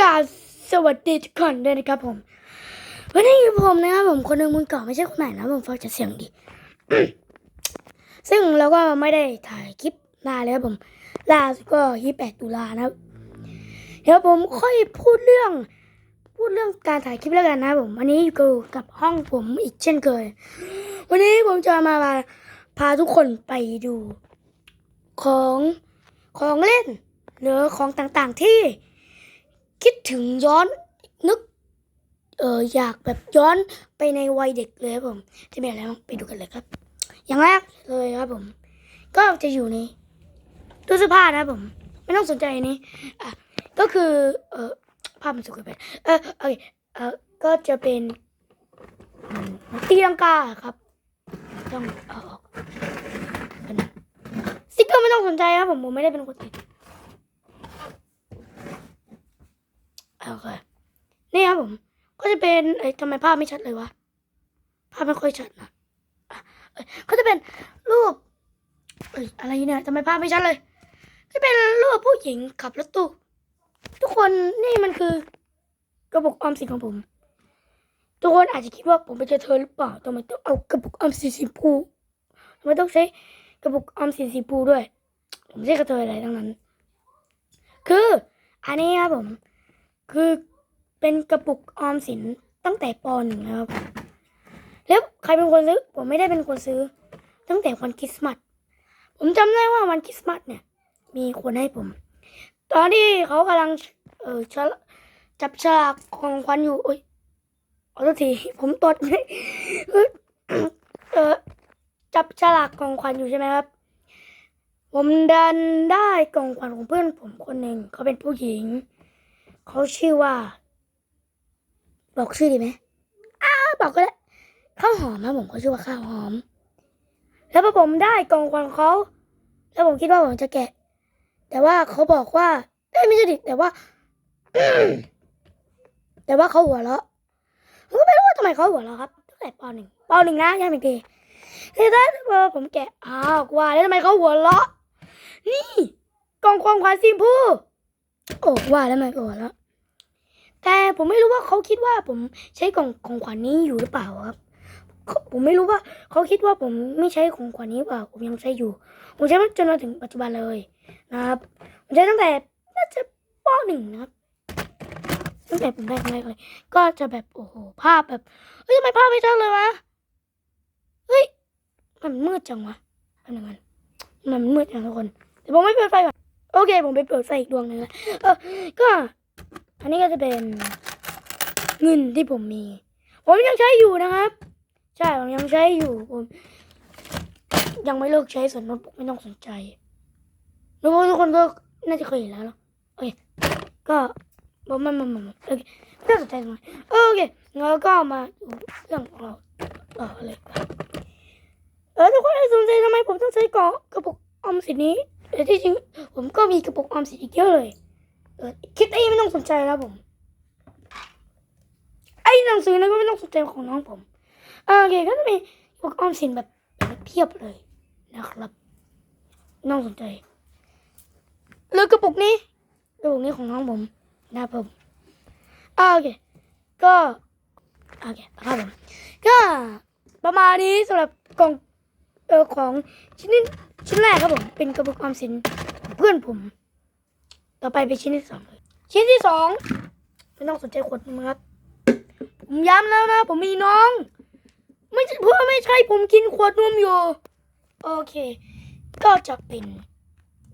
กาสวัสดีทุกคนด้วยนะครับผม วันนี้อยู่ผมนะครับผมคนหนึ่งมึงเก่าไม่ใช่คนไหนนะผมฟังจะเสียงดี ซึ่งเราก็ไม่ได้ถ่ายคลิปนานเลยครับผม ล่าสุดก็ยี่แปดตุลานะครับ เดี๋ยวผมค่อยพูดเรื่อง พูดเรื่องการถ่ายคลิปแล้วกันนะผมวันนี้อยู่กับห้องผมอีกเช่นเคย วันนี้ผมจะมาพาทุกคนไปดู ของของเล่น หรือของต่างๆที่ คิดถึงย้อนนึก เอออยากแบบย้อนไปในวัยเด็กเลยครับผมจะมีอะไรบ้างไปดูกันเลยครับ อย่างแรกเลยครับผม ก็จะอยู่ในตู้เสื้อผ้านะครับผม ไม่ต้องสนใจนี้อะก็คือเออภาพมันสวยไปเออโอเคเออก็จะเป็นตีลังกาครับ ต้องเอาออกสติ๊กเกอร์ไม่ต้องสนใจครับผมผมไม่ได้เป็นคนติด โอเคนี่ครับผม ก็จะเป็นเอ้ยทำไมภาพไม่ชัดเลยวะ ภาพไม่ค่อยชัดนะเอ้ยก็จะเป็นรูปเอ้ยอะไรเนี่ยทำไมภาพไม่ชัดเลย ก็เป็นรูปผู้หญิงขับรถตู้ ทุกคนนี่มันคือกระปุกออมสินของผม ทุกคนอาจจะคิดว่าผมเป็นเจ้าเธอหรือเปล่าทำไมต้องเอากระปุกออมสินสีชมพูทำไมต้องใช้กระปุกออมสินสีชมพูด้วย ผมไม่ใช่กระเทยอะไรทั้งนั้น คืออันนี้ครับผม คือเป็นกระปุกออมสินตั้งแต่ปหนึ่งนะครับ แล้วใครเป็นคนซื้อ ผมไม่ได้เป็นคนซื้อ ตั้งแต่วันคริสต์มาส ผมจำได้ว่าวันคริสต์มาสเนี่ย มีคนให้ผม ตอนที่เขากำลังเออจับฉลากของขวัญอยู่โอ้ยขอโทษทีผมตดไม่เออจับฉลากของขวัญอยู่ใช่ไหมครับ ผมดันได้กล่องขวัญของเพื่อนผมคนหนึ่งเขาเป็นผู้หญิง เขาชื่อว่า บอกชื่อดีไหมอ้าบอกก็ได้ข้าวหอมครับผมเขาชื่อว่าข้าวหอม แล้วพอผมได้กองขวัญของเขาแล้วผมคิดว่าผมจะแกะ แต่ว่าเขาบอกว่าเอ้ไม่ใช่ดิแต่ว่า แต่ว่าเขาหัวเราะผมก็ไม่รู้ว่าทำไมเขาหัวเราะครับตั้งแต่ปหนึ่งปหนึ่งนะยังไม่ดีทีนั้นพอผมแกะอ้าวกว่าแล้วทำไมเขาหัวเราะนี่กองความขวัญสีชมพู โอ้ว่าแล้วมันก็หัวเราะแต่ผมไม่รู้ว่าเขาคิดว่าผมใช้กล่องของขวัญนี้อยู่หรือเปล่าครับ ผมไม่รู้ว่าเขาคิดว่าผมไม่ใช้ของขวัญนี้หรือเปล่า ผมยังใช้อยู่ ผมใช้มันจนมาถึงปัจจุบันเลยนะครับ ผมใช้ตั้งแต่น่าจะปหนึ่งนะครับตั้งแต่ผมแรกแรกเลย ก็จะแบบโอ้โหภาพแบบเฮ้ยทำไมภาพไม่ชัดเลยวะเฮ้ยมันมืดจังวะอันนั้นมันมันมืดจังทุกคนเดี๋ยวผมไม่เปิดไฟก่อน โอเค ผมไปเปิดไฟอีกดวงหนึงแล้วเออก็ อันนี้ก็จะเป็นเงินที่ผมมี ผมยังใช้อยู่นะครับ ใช่ผมยังใช้อยู่ผมยังไม่เลิกใช้ส่วนโน้ตบุ๊กไม่ต้องสนใจรู้ว่าทุกคนก็น่าจะเคยเห็นแล้วเนอะโอเคก็ผมมันมันมันโอเคไม่ต้องสนใจทำไมโอเคงั้นก็มาดูเรื่องของเราต่อเลยครับเออทุกคนสนใจทำไมผมต้องใช้กล่องกระปุกออมสินนี้ แต่ที่จริงผมก็มีกระปุกออมสินอีกเยอะเลยเออคิดไอ้ไม่ต้องสนใจนะผม ไอ้หนังสือนั้นก็ไม่ต้องสนใจของน้องผมอ่าโอเคก็จะมีพวกออมสินแบบแบบเพียบเลยนะครับไม่ต้องสนใจแล้วกระปุกนี้กระปุกนี้ของน้องผมนะครับผมอ่าโอเคก็โอเคครับผมก็ประมาณนี้สำหรับกล่อง เออของชิ้นนี้ชิ้นแรกครับผม เป็นกระปุกออมสินเพื่อนผม ต่อไปเป็นชิ้นที่สองเลยชิ้นที่สองไม่ต้องสนใจขวดนมครับผมย้ำแล้วนะ ผมมีน้อง ไม่ใช่เพื่อไม่ใช่ผมกินขวดนมอยู่ โอเค ก็จะเป็น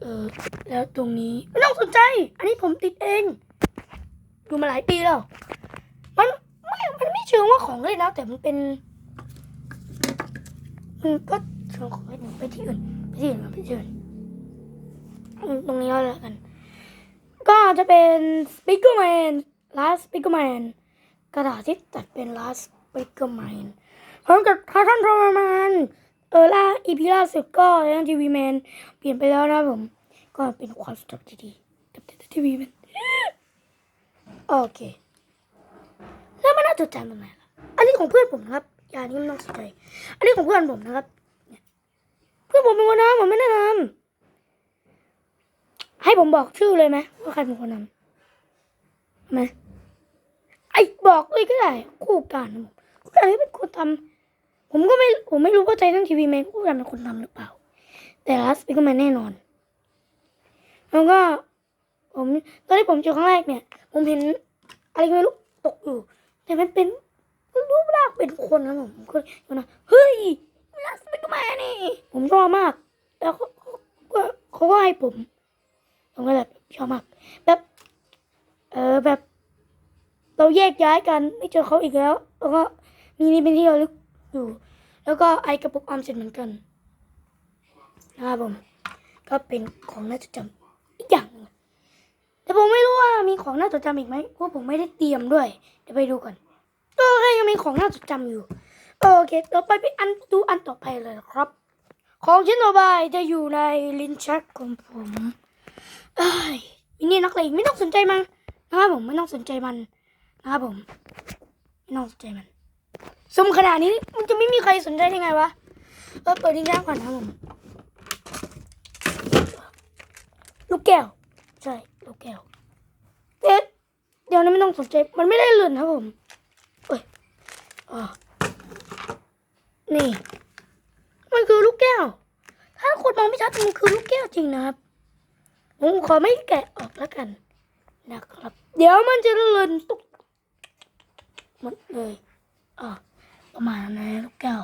เออแล้วตรงนี้ไม่ต้องสนใจ อันนี้ผมติดเอง ดูมาหลายปีแล้วมันไม่มันไม่เชิงว่าของเล่นนะแต่มันเป็นมันก็ เชิงของเล่นไปที่อื่นไปที่อื่นไปที่อื่นตรงนี้ก็แล้วกัน ก็จะเป็น Speakerman Last Speakerman กระดาษที่ตัดเป็น Last Speakerman พร้อมกับทาทันโทรแมนเออล่าอีพีล่าสุดก็ยังทีวีแมนเปลี่ยนไปแล้วนะผม ก็เป็นความสนุกที่ดีกับทีวีแมนโอเค แล้วมันน่าจดจำตรงไหนล่ะอันนี้ของเพื่อนผมนะครับ อย่านี้ไม่ต้องสนใจ อันนี้ของเพื่อนผมนะครับ พื่อนผมเป็นคนทำผมไม่ได้ทำให้ผมบอกชื่อเลยไหมว่าใครเป็นคนทำไหมไอ้บอกเลยก็ได้ คู่กันนะผมคู่กันที่เป็นคนทำผมก็ไม่ผมไม่รู้ว่าใจทั้งทีวีแมนคู่กันเป็นคนทำหรือเปล่า แต่ลัสก็มาแน่นอน แล้วก็ ผมตอนที่ผมเจอครั้งแรกเนี่ย ผมเห็นอะไรก็ไม่รู้ตกอยู่แต่มันเป็นรูปร่างเป็นคนนะผมผมก็เลย นะเฮ้ยลัสเป็มานี่ ผมชอบมาก แล้วเขาก็เขาก็ให้ผมผมก็แบบชอบมาก แบบ เออแบบ เราแยกย้ายกันไม่เจอเขาอีกแล้ว แล้วก็มีนี่เป็นที่เระลึกอยู่ แล้วก็ไอกระปุกออมสินเหมือนกันนะครับผม ก็เป็นของน่าจดจำอีกอย่างแต่ผมไม่รู้ว่ามีของน่าจดจำอีกไหมเพราะผมไม่ได้เตรียมด้วย เดี๋ยวไปดูกันโอเคยังมีของน่าจดจำอยู่ โอเค ต่อไปไปอันดูอันต่อไปเลยครับ ของชิ้นต่อไปจะอยู่ในลิ้นชักของผมเอ้ยมินี่นักเลงไม่ต้องสนใจมันนะครับผมไม่ต้องสนใจมันนะครับผมไม่ต้องสนใจมันซุ่มขนาดนี้มันจะไม่มีใครสนใจได้ไงวะเออเปิดลิ้นชักก่อนนะผมลูกแก้วใช่ลูกแก้วเอ๊ะเดี๋ยวนี้ไม่ต้องสนใจมันไม่ได้เลื่อนครับผมเอ้ยอ่า นี่ มันคือลูกแก้ว ถ้าคนมองไม่ชัดมันคือลูกแก้วจริงนะครับ ผมขอไม่แกะออกแล้วกัน นะครับ เดี๋ยวมันจะเลือนตุกหมดเลยอ่าประมาณนั้นลูกแก้ว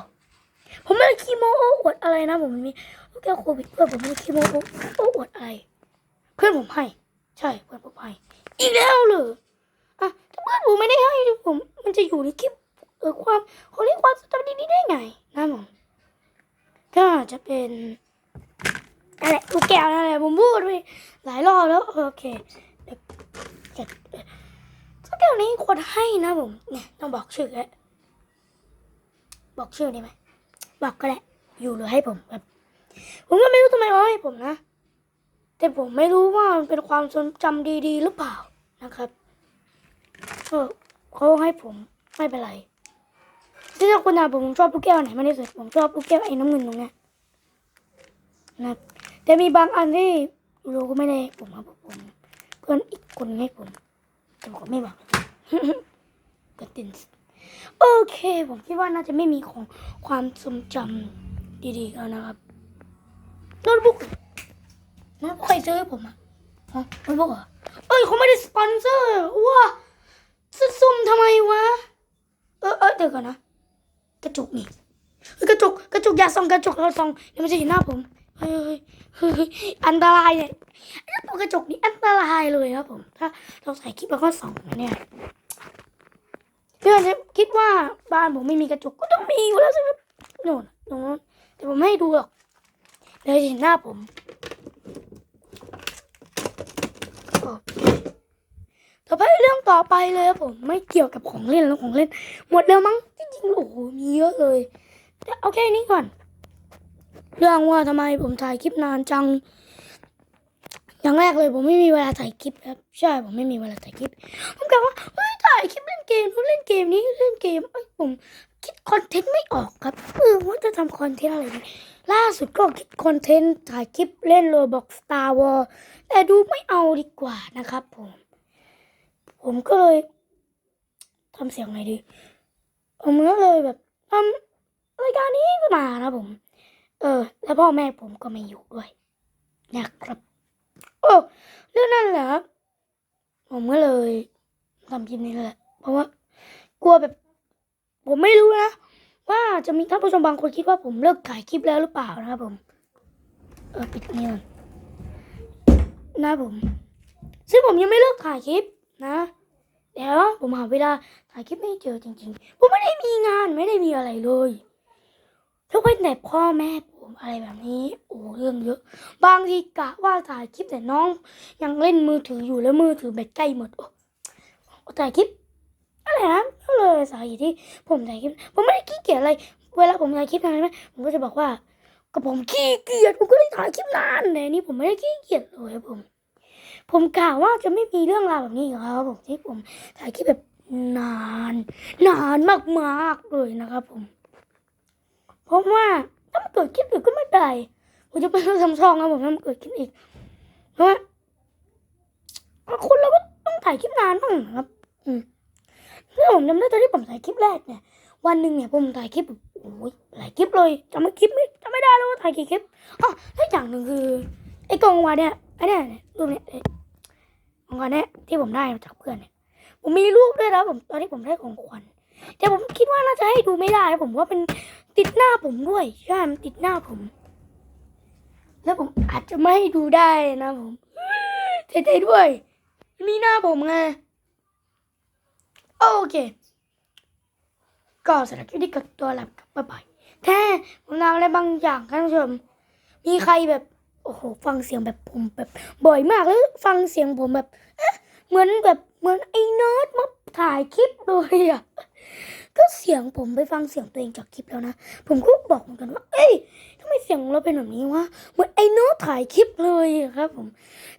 ผมไม่ได้คีโมโอ้อวดอะไรนะ ผมมีลูกแก้วโควิดเพื่อผมไม่ได้คีโมโอ้โอ้อวดอะไร เพื่อนผมให้ ใช่เพื่อนผมให้อีกแล้วเหรออะถ้าเพื่อนผมไม่ได้ให้ผม มันจะอยู่ในคลิป ออความเขาเรียกความสตอรี่นี้ได้ไงนะผมก็จะเป็นอะไรลูกแก้วนั่นแหละผมพูดไปหลายรอบแล้วโอเคเดี๋ยวเก็บลูกแก้วนี้คนให้นะผมเนี่ยต้องบอกชื่อแล้วบอกชื่อได้ไหมบอกก็ได้อยู่หรือให้ผมแบบผมก็ไม่รู้ทำไมเขาให้ผมนะ แต่ผมไม่รู้ว่ามันเป็นความทรงจำดีๆ หรือเปล่านะครับก็เขาให้ผมไม่เป็นไร ที่ถ้าคุณถามผมชอบลูกแก้วไหนมากที่สุดผมชอบลูกแก้วไอ้น้ำเงินตรงเนี้ยนะแต่มีบางอันที่เราก็ไม่ได้ผมครับผมเพื่อนอีกคนให้ผมแต่ผมก็ไม่บอกก็ตินโอเค ผมคิดว่าน่าจะไม่มีของความทรงจำดีๆแล้วนะครับโน้ตบุ๊กมันใครซื้อให้ผมอะฮะมันบอกเหรอเอ้ยเขาไม่ได้สปอนเซอร์ว้าซุ่มทำไมวะ เออเออเดี๋ยวก่อนนะ กระจกนี่กระจกกระจกอย่าส่องกระจกเราส่องเดี๋ยวมันจะเห็นหน้าผมเฮ้ยเฮ้ยอันตรายเนี่ยตัวกระจกนี่อันตรายเลยครับผม ถ้าเราใส่คลิปแล้วก็ส่องนะเนี่ยเพื่อนจะคิดว่าบ้านผมไม่มีกระจกก็ต้องมีอยู่แล้วใช่ไหมโน่นตรงนู้นแต่ผมไม่ให้ดูหรอกเดี๋ยวจะเห็นหน้าผม ต่อไปเรื่องต่อไปเลยครับผมไม่เกี่ยวกับของเล่นแล้วของเล่น หมดแล้วมั้งจริงๆโอ้โหมีเยอะเลยแต่เอาแค่นี้ก่อน เรื่องว่าทำไมผมถ่ายคลิปนานจัง อย่างแรกเลยผมไม่มีเวลาถ่ายคลิปครับใช่ผมไม่มีเวลาถ่ายคลิป ผมกะว่าเฮ้ยถ่ายคลิปเล่นเกมเล่นเกมนี้เล่นเกมเอ้ผมคิดคอนเทนต์ไม่ออกครับเออว่าจะทำคอนเทนต์อะไรดีล่าสุดก็คิดคอนเทนต์ถ่ายคลิปเล่นโรบอกสตาร์วอลแต่ดูไม่เอาดีกว่านะครับผม ผมก็เลยทำเสียงไงดีผมก็เลยแบบทำรายการนี้ขึ้นมานะผม เออ แล้วพ่อแม่ผมก็ไม่อยู่ด้วยนะครับ โอ้เรื่องนั้นแหละครับผมก็เลยทำคลิปนี้แหละเพราะว่ากลัวแบบ ผมไม่รู้นะว่าจะมีท่านผู้ชมบางคนคิดว่าผมเลิกถ่ายคลิปแล้วหรือเปล่านะครับผม เออปิดนี่ก่อนนะผม ซึ่งผมยังไม่เลิกถ่ายคลิป นะเดี๋ยวผมหาเวลาถ่ายคลิปไม่เจอจริงๆ ผมไม่ได้มีงานไม่ได้มีอะไรเลยยกเว้นแต่พ่อแม่ผมอะไรแบบนี้ โอ้เรื่องเยอะ บางทีกะว่าถ่ายคลิปแต่น้อง ยังเล่นมือถืออยู่แล้วมือถือแบตใกล้หมดโอ้ถ่ายคลิปอะไรนะก็เลยสาเหตุที่ผมถ่ายคลิป ผมไม่ได้ขี้เกียจอะไร เวลาผมถ่ายคลิปนานไหมผมก็จะบอกว่าก็ผมขี้เกียจผมก็เลยถ่ายคลิปนานแต่นี่ผมไม่ได้ขี้เกียจเลยครับผม ผมกล่าวว่าจะไม่มีเรื่องราวแบบนี้แล้วครับผมที่ผมถ่ายคลิปแบบนาน นานมากๆเลยนะครับผมเพราะว่าถ้ามันเกิดคลิปอีกก็ไม่เป็นไรผมจะไปทำช่องนะผมถ้ามันเกิดคลิปอีกเพราะว่าคนเราก็ต้องถ่ายคลิปนานบ้างนะครับ อืมแล้วผมจำได้ตอนที่ผมถ่ายคลิปแรกเนี่ยวันหนึ่งเนี่ยผมถ่ายคลิปแบบโอ้ยหลายคลิปเลยจำไม่คลิปไม่จำไม่ได้แล้วว่าถ่ายกี่คลิปอ๋อแล้วอย่างหนึ่งคือไอ้กองวานเนี่ยไอ้เนี่ยรูปเนี่ย ของขวัญเนี่ยที่ผมได้มาจากเพื่อนเนี่ยผมมีรูปด้วยนะผมตอนที่ผมได้ของขวัญแต่ผมคิดว่าน่าจะให้ดูไม่ได้ ผมว่าเป็นติดหน้าผมด้วยใช่มันติดหน้าผม แล้วผมอาจจะไม่ให้ดูได้นะผมเท่ๆด้วยมีหน้าผมไงโอเค ก็สำหรับคลิปนี้ก็ตัวลาไปบ๊ายบายแท้ผมทำอะไรบางอย่างท่านผู้ชมมีใครแบบ โอ้โห ฟังเสียงแบบผมแบบ บ่อยมากแล้วฟังเสียงผมแบบเหมือนแบบเหมือนไอ้เนิร์ดมาถ่ายคลิปเลยอะก็เสียงผมไปฟังเสียงตัวเองจากคลิปแล้วนะ ผมก็บอกเหมือนกันว่า เอ้ยทำไมเสียงเราเป็นแบบนี้วะ เหมือนไอ้เนิร์ดถ่ายคลิปเลยครับ ผม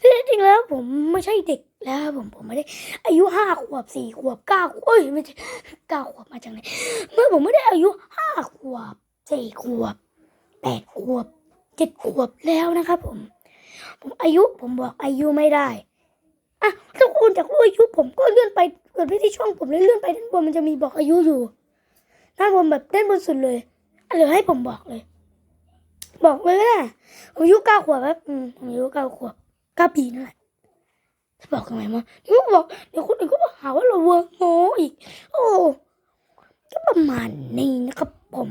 ที่จริงแล้วผมไม่ใช่เด็กแล้วครับผมผมไม่ได้ อายุห้าขวบสี่ขวบเก้าขวบเอ้ยไม่ใช่เก้าขวบมาจากไหนเมื่อผมไม่ได้อายุห้าขวบสี่ขวบแปดขวบ เจ็ดขวบแล้วนะครับผม ผมอายุผมบอกอายุไม่ได้อะถ้าคุณจากรู้อายุผมก็เลื่อนไปเกิดไปที่ช่องผมเลยเลื่อนไปด้านบนมันจะมีบอกอายุอยู่ด้านบนแบบด้านบนสุดเลยหรือให้ผมบอกเลย บอกเลยก็ได้ผมอายุเก้าขวบครับอืมผมอายุเก้าขวบเก้าปีนั่นแหละจะบอกทำไมมั้งเดี๋ยวก็บอกเดี๋ยวคนอื่นก็มาหาว่าเราเวิร์กโมอีก โอ้ก็ประมาณนี้นะครับผม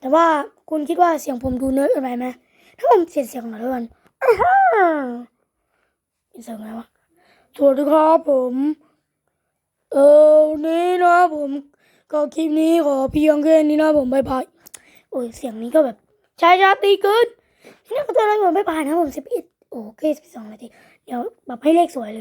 แต่ว่าคุณคิดว่าเสียงผมดูเนิร์ดเกินไปไหมถ้าผมเสียงเสียงหน่อยด้วยกันอ้าฮ่าเป็นเสียงไรวะสวัสดีครับผม เออนี้นะผมก็คลิปนี้ขอเพียงแค่นี้นะผมบายบายโอ้ยเสียงนี้ก็แบบชายชาตีเกินนี่ก็ตัวอะไรผมบายบายนะผมสิบเอ็ดโอเคสิบสองนาทีเดี๋ยวแบบให้เลขสวยเลย